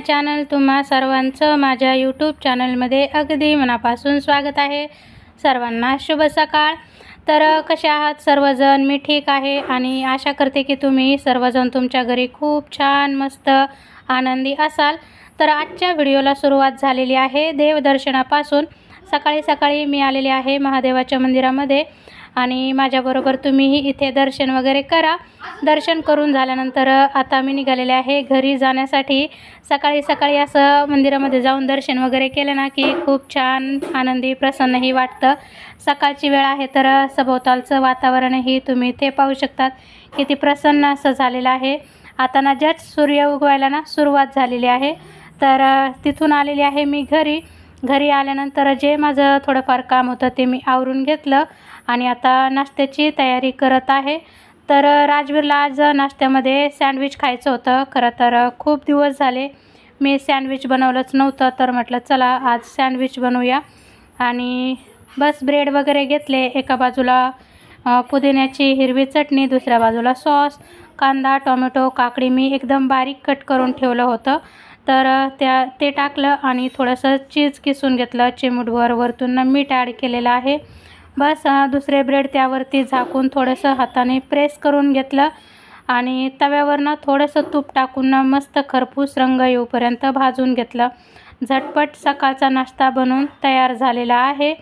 Channel तुम्हा सर्वांचं माझ्या यूट्यूब चॅनलमध्ये अगदी मनापासून स्वागत आहे. सर्वांना शुभ सकाळ. तर कसे आहात सर्वजण? मी ठीक आहे आणि आशा करते की तुम्ही सर्वजण तुमच्या घरी खूप छान मस्त आनंदी असाल. तर आजच्या व्हिडिओला सुरुवात झालेली आहे देवदर्शनापासून. सकाळी सकाळी मी आलेले आहे महादेवाच्या मंदिरामध्ये. आणि माझ्याबरोबर तुम्हीही इथे दर्शन वगैरे करा. दर्शन करून झाल्यानंतर आता मी निघालेले आहे घरी जाण्यासाठी. सकाळी सकाळी असं मंदिरामध्ये जाऊन दर्शन वगैरे केलं ना की खूप छान आनंदी प्रसन्नही वाटतं. सकाळची वेळ आहे तर सभोवतालचं वातावरणही तुम्ही ते पाहू शकतात. किती प्रसन्न असं झालेलं आहे. आता ना जस्ट सूर्य उगवायला ना सुरुवात झालेली आहे. तर तिथून आलेली आहे मी घरी. घरी आल्यानंतर जे माझं थोडंफार काम होतं ते मी आवरून घेतलं. आणि आता नाश्त्याची तयारी करत आहे. तर राजवीरला आज नाश्त्यामध्ये सँडविच खायचं होतं. खरं तर खूप दिवस झाले मी सँडविच बनवलंच नव्हतं. तर म्हटलं चला आज सँडविच बनवूया. आणि बस ब्रेड वगैरे घेतले. एका बाजूला पुदिन्याची हिरवी चटणी दुसऱ्या बाजूला सॉस कांदा टोमॅटो काकडी मी एकदम बारीक कट करून ठेवलं होतं. तर त्या ते टाकलं आणि थोडंसं चीज किसून घेतलं. चिमूटभर वरतून मीठ ॲड केलेलं आहे. बस दुसरे ब्रेड त्यावरती झाकून थोडंसं हाताने प्रेस करून घेतलं. आणि तव्यावरनं थोडंसं तूप टाकून ना मस्त खरपूस रंग येऊपर्यंत भाजून घेतलं. झटपट सकाळचा नाश्ता बनवून तयार झालेला आहे.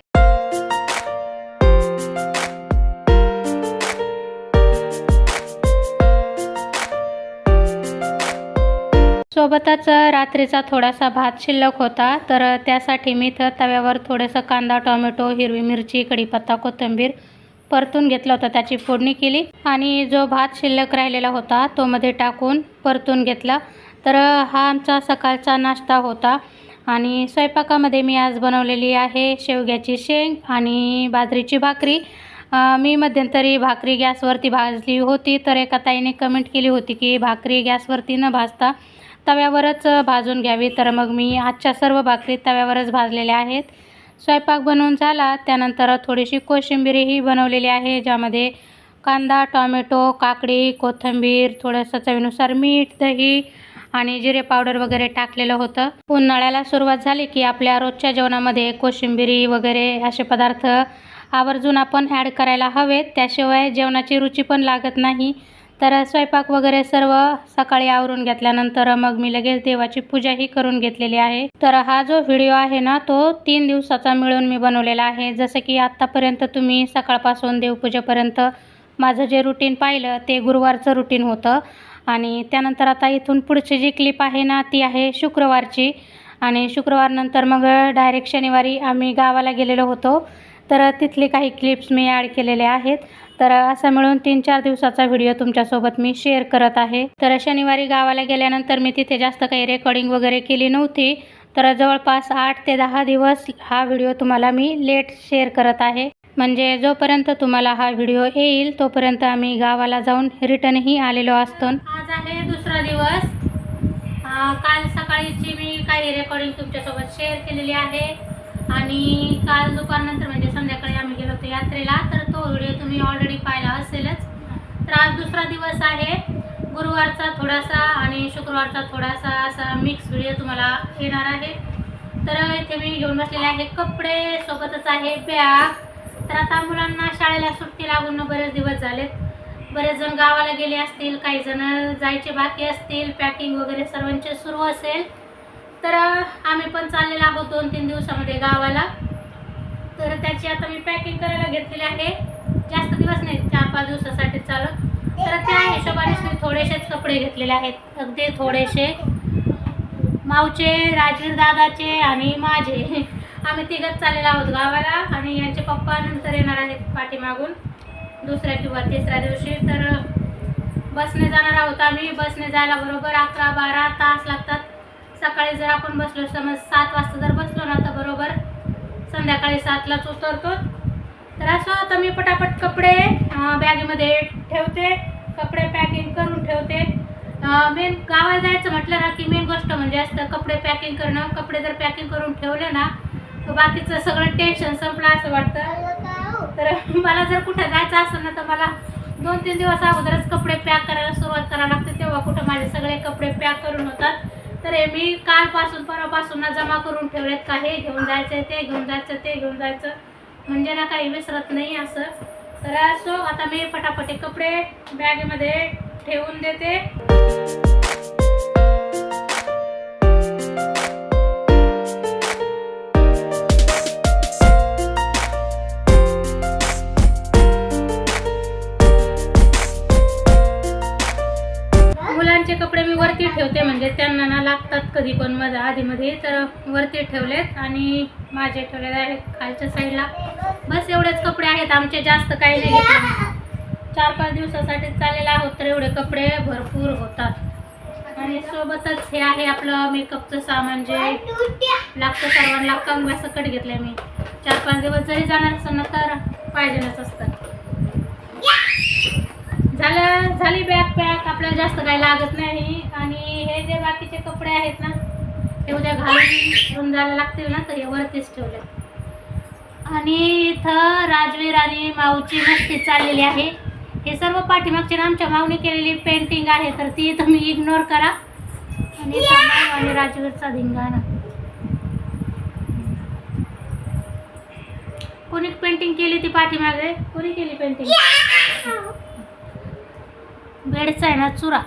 सोबतच रात्रीचा थोडासा भात शिल्लक होता तर त्यासाठी मी तर तव्यावर थोडंसं कांदा टोमॅटो हिरवी मिरची कढीपत्ता कोथिंबीर परतून घेतला होता त्याची फोडणी केली आणि जो भात शिल्लक राहिलेला होता तो मध्ये टाकून परतून घेतला. तर हा आमचा सकाळचा नाश्ता होता आणि स्वयंपाकामध्ये मी आज बनवलेली आहे शेवग्याची शेंग आणि बाजरीची भाकरी. मी मध्यंतरी भाकरी गॅसवरती भाजली होती तर एका ताईने कमेंट केली होती की भाकरी गॅसवरती न भाजता तव्यावरच भाजून घ्यावी. तर मग मी आजच्या सर्व भाकरी तव्यावरच भाजलेल्या आहेत. स्वयंपाक बनवून झाला. त्यानंतर थोडीशी कोशिंबीरही बनवलेली आहे ज्यामध्ये कांदा टॉमॅटो काकडी कोथिंबीर थोडंसं चवीनुसार मीठ दही आणि जिरे पावडर वगैरे टाकलेलं होतं. उन्हाळ्याला सुरुवात झाली की आपल्या रोजच्या जेवणामध्ये कोशिंबिरी वगैरे असे पदार्थ आवर्जून आपण ॲड करायला हवेत. त्याशिवाय जेवणाची रुची पण लागत नाही. तर स्वयंपाक वगैरे सर्व सकाळी आवरून घेतल्यानंतर मग मी लगेच देवाची पूजाही करून घेतलेली आहे. तर हा जो व्हिडिओ आहे ना तो तीन दिवसाचा मिळून मी बनवलेला आहे. जसं की आत्तापर्यंत तुम्ही सकाळपासून देवपूजेपर्यंत माझं जे रुटीन पाहिलं ते गुरुवारचं रुटीन होतं. आणि त्यानंतर आता इथून पुढची जी क्लिप आहे ना ती आहे शुक्रवारची. आणि शुक्रवारनंतर मग डायरेक्ट शनिवारी आम्ही गावाला गेलेलो होतो. तर तिथले काही क्लिप्स मी ॲड केलेले आहेत. तर असं मिळून तीन चार दिवसाचा व्हिडिओ तुमच्यासोबत मी शेअर करत आहे. तर शनिवारी गावाला गेल्यानंतर मी तिथे जास्त काही रेकॉर्डिंग वगैरे केली नव्हती. तर जवळपास आठ ते दहा दिवस हा व्हिडिओ तुम्हाला मी लेट शेअर करत आहे. म्हणजे जोपर्यंत तुम्हाला हा व्हिडिओ येईल तोपर्यंत आम्ही गावाला जाऊन रिटर्नही आलेलो असतो. आज आहे दुसरा दिवस. काल सकाळीची मी काही रेकॉर्डिंग तुमच्यासोबत शेअर केलेली आहे. आणि काल दुपारनंतर म्हणजे संध्याकाळी आम्ही गेलो होतो यात्रेला तर तो व्हिडिओ तुम्ही ऑलरेडी पाहिला असेलच. तर आज दुसरा दिवस आहे. गुरुवारचा थोडासा आणि शुक्रवारचा थोडासा असा मिक्स व्हिडिओ तुम्हाला येणार आहे. तर इथे मी घेऊन बसलेले आहे. कपडे सोबतच आहे बॅग तर आता मुलांना शाळेला सुट्टी लागून बरेच दिवस झालेत. बरेच जण गावाला गेले असतील काही जण जायचे बाकी असतील पॅकिंग वगैरे सर्वांचे सुरू असेल. तर आम्ही पण चाललेलो आहोत दोन तीन दिवसामध्ये गावाला. तर त्याची आता मी पॅकिंग करायला घेतलेली आहे. जास्त दिवस नाही चार पाच दिवसासाठी चालत. तर त्या हिशोबानेच मी थोडेसेच कपडे घेतलेले आहेत. अगदी थोडेसे. माऊचे राजवीर दादाचे आणि माझे. आम्ही तिघंच चाललेलो आहोत गावाला आणि यांचे पप्पा नंतर येणार आहेत पाठीमागून. दुसऱ्या किंवा तिसऱ्या दिवशी. तर बसने जाणार आहोत आम्ही. बसने जायला बरोबर अकरा बारा तास लागतात. सकाळी जर आपण बसलो समज सात वाजता जर बसलो ना तर बरोबर संध्याकाळी सातलाच उतरतो. तर असं आता मी पटापट कपडे बॅगेमध्ये ठेवते. कपडे पॅकिंग करून ठेवते. मेन गावाला जायचं म्हटलं ना की मेन गोष्ट म्हणजे असतं कपडे पॅकिंग करणं. कपडे जर पॅकिंग करून ठेवले ना तर बाकीचं सगळं टेन्शन संपलं असं वाटतं. तर मला जर कुठं जायचं असेल ना तर मला दोन तीन दिवस अगोदरच कपडे पॅक करायला सुरुवात करावं लागते. तेव्हा कुठं माझे सगळे कपडे पॅक करून होतात. तर हे मी कालपासून परवापासून ना जमा करून ठेवलेत का हे घेऊन जायचं ते घेऊन जायचं ते घेऊन जायचं म्हणजे ना काही विसरत नाही असं. तर असो आता मी फटाफटी कपडे बॅगेमध्ये ठेवून देते. कधी पण मध्ये आधीमध्ये तर वरती ठेवलेत आणि माझे ठेवलेले आहेत खालच्या साईडला बस एवढेच कपडे आहेत आमचे जास्त काही नाही घेतले. चार पाच दिवसासाठी चाललेला आहोत तर एवढे कपडे भरपूर होतात. आणि सोबतच हे आहे आपलं मेकअपचं सामान जे लागतं सर्वांना. कंगव्यासकट घेतलंय मी. चार पाच दिवस जरी जाणार असं ना तर पाहिजेच असतं. झालं झाली बॅग पॅक आपल्याला जास्त काही लागत नाही. आणि हे जे बाकीचे कपडे आहेत ना ते उद्या घालून घेऊन जायला लागतील ना तर हे वरतीच ठेवले आणि इथं राजवीर आणि माऊची मस्ती चाललेली आहे. हे सर्व पाठीमागचे ना आमच्या माऊने केलेली पेंटिंग आहे तर ती तुम्ही इग्नोर करा. आणि आणि राजवीरचा धिंगाणा. कोणी पेंटिंग केली ती पाठीमागे? कोणी केली पेंटिंग बेडचा आहे ना चुरा.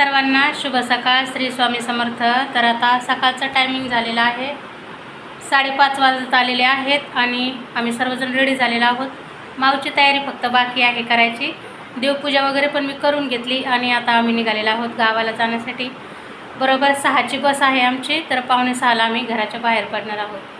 सर्वांना शुभ सकाळ. श्री स्वामी समर्थ. तर आता सकाळचं टायमिंग झालेलं आहे. साडेपाच वाजत आलेले आहेत आणि आम्ही सर्वजण रेडी झालेलो आहोत. मावची तयारी फक्त बाकी आहे करायची. देवपूजा वगैरे पण मी करून घेतली आणि आता आम्ही निघालेलो आहोत गावाला जाण्यासाठी. बरोबर सहाची बस आहे आमची. तर पावणे सहाला आम्ही घराच्या बाहेर पडणार आहोत.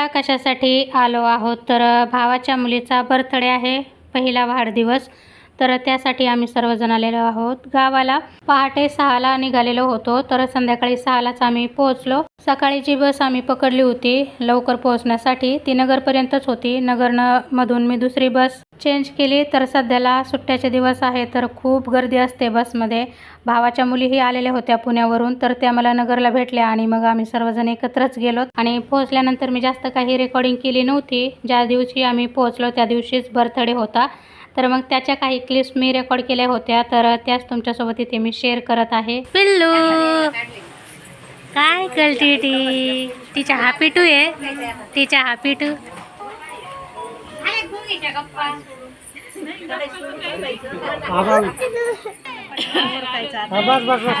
अ, कशासाठी आलो आहोत? तर भावाच्या मुलीचा बर्थडे आहे पहिला वाढदिवस. तर त्यासाठी आम्ही सर्वजण आलेलो आहोत. गावाला पहाटे सहाला निघालेलो होतो. तर संध्याकाळी सहालाच आम्ही पोहोचलो. सकाळी जी बस आम्ही पकडली होती लवकर पोहोचण्यासाठी ती नगरपर्यंतच होती. नगरनं मधून मी दुसरी बस चेंज केली. तर सध्याला सुट्ट्याचे दिवस आहे तर खूप गर्दी असते बसमध्ये. भावाच्या मुलीही आलेल्या होत्या पुण्यावरून तर त्या मला नगरला भेटल्या आणि मग आम्ही सर्वजण एकत्रच गेलो. आणि पोहोचल्यानंतर मी जास्त काही रेकॉर्डिंग केली नव्हती. ज्या दिवशी आम्ही पोहोचलो त्या दिवशीच बर्थडे होता. तर मग त्याच्या काही क्लिप्स मी रेकॉर्ड केल्या होत्या. तर त्याच तुमच्यासोबत इथे मी शेअर करत आहे. पिल्लू! काय करते ती? तिच्या हा पिटू आहे तिच्या हा पिटू बस बस बस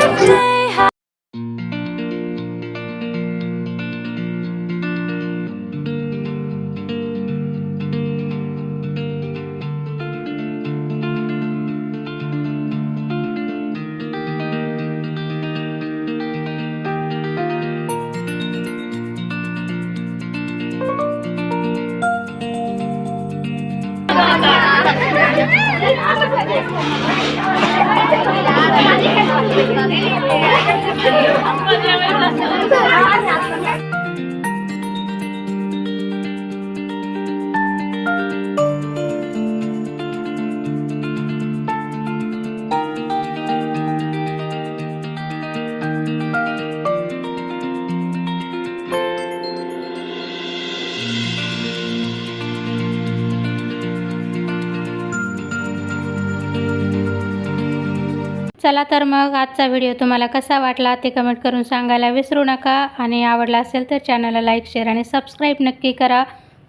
Thank you. चला तर मग आजचा व्हिडिओ तुम्हाला कसा वाटला ते कमेंट करून सांगायला विसरू नका. आणि आवडला असेल तर चॅनलला लाईक शेअर आणि सबस्क्राईब नक्की करा.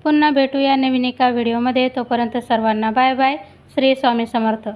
पुन्हा भेटूया नवीन एका व्हिडिओमध्ये तोपर्यंत सर्वांना बाय बाय श्री स्वामी समर्थ.